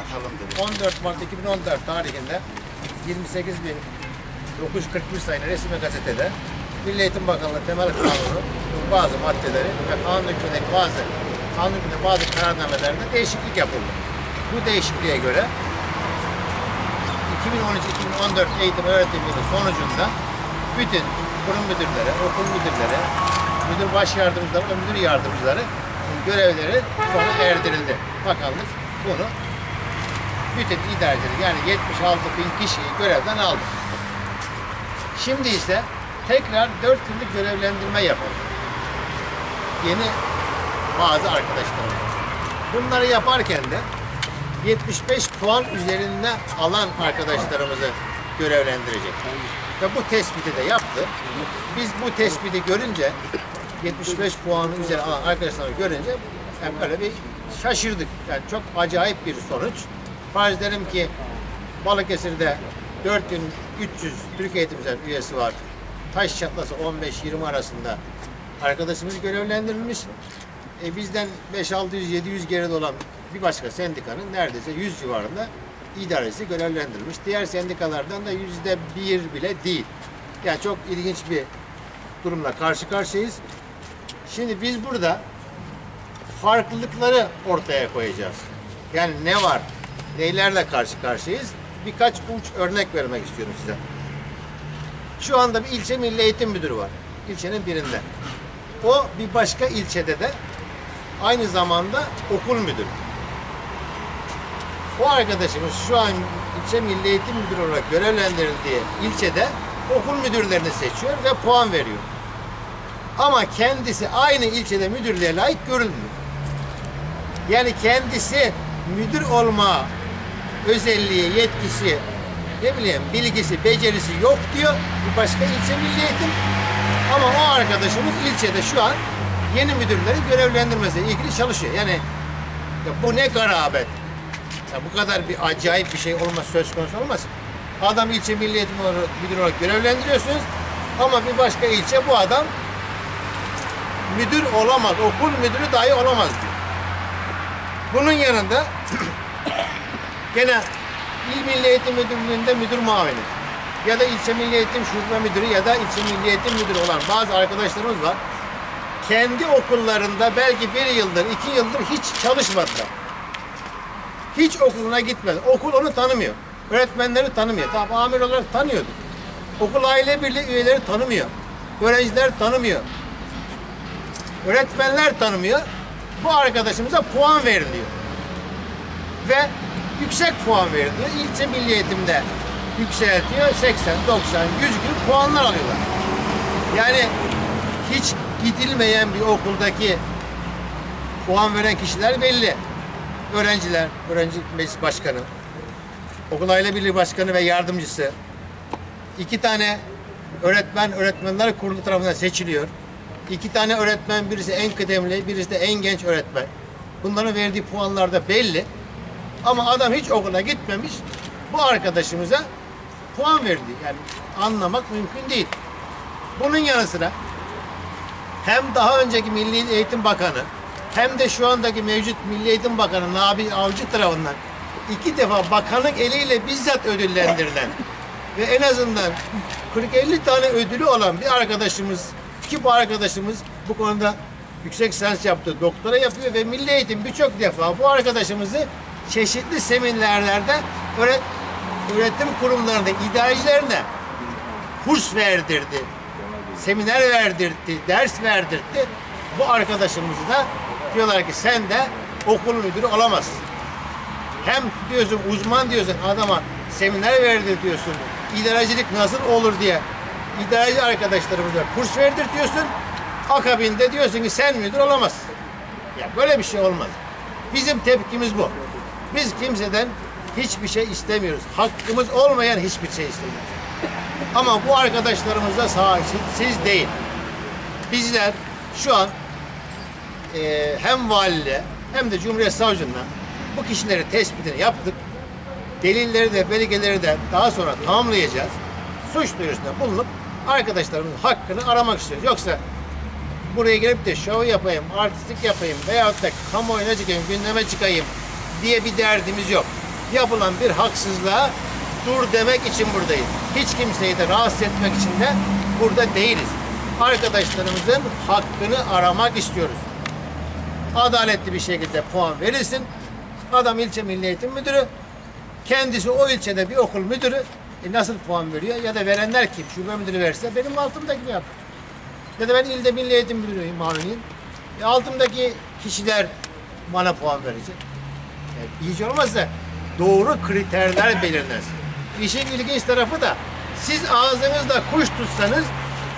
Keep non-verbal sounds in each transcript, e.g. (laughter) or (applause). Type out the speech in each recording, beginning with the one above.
Atalım dedi. 14 Mart 2014 tarihinde 28.941 sayılı resmi gazetede Milli Eğitim Bakanlığı Temel Kanunu bazı maddeleri ve kanun hükmündeki bazı kanun hükmünde bazı kararnamelerinde değişiklik yapıldı. Bu değişikliğe göre 2013-2014 eğitim öğretim yılı sonucunda bütün kurum müdürleri, okul müdürleri, müdür baş yardımcıları müdür yardımcıları görevleri sona erdirildi. Bakanlık bunu bütün idarecileri yani 76 bin kişiyi görevden aldı. Şimdi ise tekrar 4 yıllık görevlendirme yapıldı. Yeni bazı arkadaşlarımız. Bunları yaparken de 75 puan üzerinde alan arkadaşlarımızı görevlendirecek. Ve bu tespiti de yaptı. Biz bu tespiti görünce 75 puanı üzeri alan arkadaşları görünce yani böyle bir şaşırdık. Yani çok acayip bir sonuç. Farz edelim ki Balıkesir'de 4300 Türk Eğitim üyesi var. Taş çatlası 15-20 arasında arkadaşımız görevlendirilmiş. E, bizden 5-600-700 geride olan bir başka sendikanın neredeyse 100 civarında idaresi görevlendirilmiş. Diğer sendikalardan da yüzde bir bile değil. Yani çok ilginç bir durumla karşı karşıyayız. Şimdi biz burada farklılıkları ortaya koyacağız. Yani ne var, neylerle karşı karşıyayız? Birkaç uç örnek vermek istiyorum size. Şu anda bir ilçe milli eğitim müdürü var. İlçenin birinde. O bir başka ilçede de aynı zamanda okul müdürü. O arkadaşımız şu an ilçe milli eğitim müdürü olarak görevlendirildiği ilçede okul müdürlerini seçiyor ve puan veriyor. Ama kendisi aynı ilçede müdürlüğe layık görülmüyor. Yani kendisi müdür olma özelliği, yetkisi, ne bileyim bilgisi, becerisi yok diyor bir başka ilçe milli eğitim. Ama o arkadaşımız ilçede şu an yeni müdürleri görevlendirmesiyle ilgili çalışıyor. Yani ya bu ne garabet. Ya bu kadar bir acayip bir şey olmaz söz konusu olmaz. Adam ilçe milli eğitim olarak, müdür olarak görevlendiriyorsunuz ama bir başka ilçe bu adam müdür olamaz, okul müdürü dahi olamaz diyor. Bunun yanında (clears throat) gene İl Milli Eğitim Müdürlüğü'nde müdür muavini ya da ilçe milli eğitim şube müdürü ya da ilçe milli eğitim müdürü olan bazı arkadaşlarımız var. Kendi okullarında belki bir yıldır, iki yıldır hiç çalışmadılar. Hiç okuluna gitmedi. Okul onu tanımıyor. Öğretmenleri tanımıyor. Tamam amir olarak tanıyordu. Okul aile birliği üyeleri tanımıyor. Öğrenciler tanımıyor. Öğretmenler tanımıyor. Bu arkadaşımıza puan veriliyor. Ve yüksek puan veriliyor. İlçe milli eğitimde yükseltiyor. 80, 90, 100 gibi puanlar alıyorlar. Yani hiç gidilmeyen bir okuldaki puan veren kişiler belli. Öğrenciler, öğrenci meclis başkanı, okul aile birliği başkanı ve yardımcısı. iki tane öğretmen, öğretmenler kurulu tarafından seçiliyor. İki tane öğretmen, birisi en kıdemli, birisi de en genç öğretmen. Bunların verdiği puanlar da belli. Ama adam hiç okula gitmemiş. Bu arkadaşımıza puan verdi. Yani anlamak mümkün değil. Bunun yanı sıra hem daha önceki Milli Eğitim Bakanı hem de şu andaki mevcut Milli Eğitim Bakanı Nabi Avcı tarafından iki defa bakanlık eliyle bizzat ödüllendirilen ve en azından 40-50 tane ödülü olan bir arkadaşımız ki bu arkadaşımız bu konuda yüksek lisans yaptı, doktora yapıyor ve Milli Eğitim birçok defa bu arkadaşımızı çeşitli seminerlerde öğret öğretim kurumlarında idarecilerine kurs verdirdi, seminer verdirdi, ders verdirdi. Bu arkadaşımızı da diyorlar ki sen de okul müdürü olamazsın. Hem diyorsun uzman diyorsun adama seminer verdir diyorsun. İdarecilik nasıl olur diye idareci arkadaşlarımıza kurs verdirtiyorsun. Akabinde diyorsun ki sen müdür olamazsın. Ya böyle bir şey olmaz. Bizim tepkimiz bu. Biz kimseden hiçbir şey istemiyoruz. Hakkımız olmayan hiçbir şey istemiyoruz. Ama bu arkadaşlarımız da sahipsiz değil. Bizler şu an e, hem valiliğe hem de Cumhuriyet Savcılığına bu kişileri tespitini yaptık. Delilleri de belgeleri de daha sonra tamamlayacağız. Suç duyurusunda bulunup arkadaşlarımızın hakkını aramak istiyoruz. Yoksa buraya gelip de şov yapayım, artistik yapayım veyahut da kamuoyuna çıkayım, gündeme çıkayım diye bir derdimiz yok. yapılan bir haksızlığa dur demek için buradayız. Hiç kimseyi de rahatsız etmek için de burada değiliz. Arkadaşlarımızın hakkını aramak istiyoruz. Adaletli bir şekilde puan verilsin. Adam ilçe milli eğitim müdürü. Kendisi o ilçede bir okul müdürü. E nasıl puan veriyor? Ya da verenler kim? Şube müdürü verse benim altımdaki mi yapar? Ya da ben ilde milli eğitim müdürüyüm maliyim. E altımdaki kişiler bana puan verecek. E, hiç olmazsa doğru kriterler belirlensin. İşin ilginç tarafı da siz ağzınızda kuş tutsanız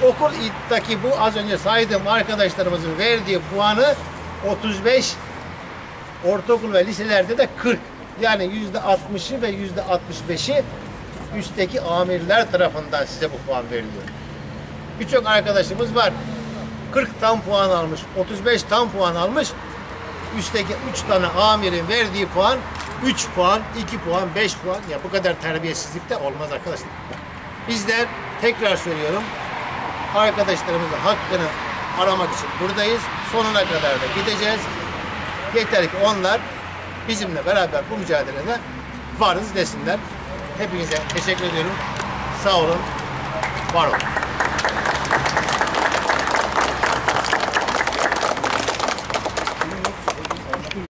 okul ittaki bu az önce saydığım arkadaşlarımızın verdiği puanı 35 ortaokul ve liselerde de 40. Yani yüzde 60'ı ve yüzde 65'i üstteki amirler tarafından size bu puan veriliyor. Birçok arkadaşımız var. 40 tam puan almış, 35 tam puan almış. Üstteki 3 tane amirin verdiği puan 3 puan, 2 puan, 5 puan. Ya bu kadar terbiyesizlik de olmaz arkadaşlar. Bizler tekrar söylüyorum arkadaşlarımızın hakkını aramak için buradayız. Sonuna kadar da gideceğiz. Yeter ki onlar bizimle beraber bu mücadelede varız desinler. Hepinize teşekkür ediyorum. Sağ olun, var olun.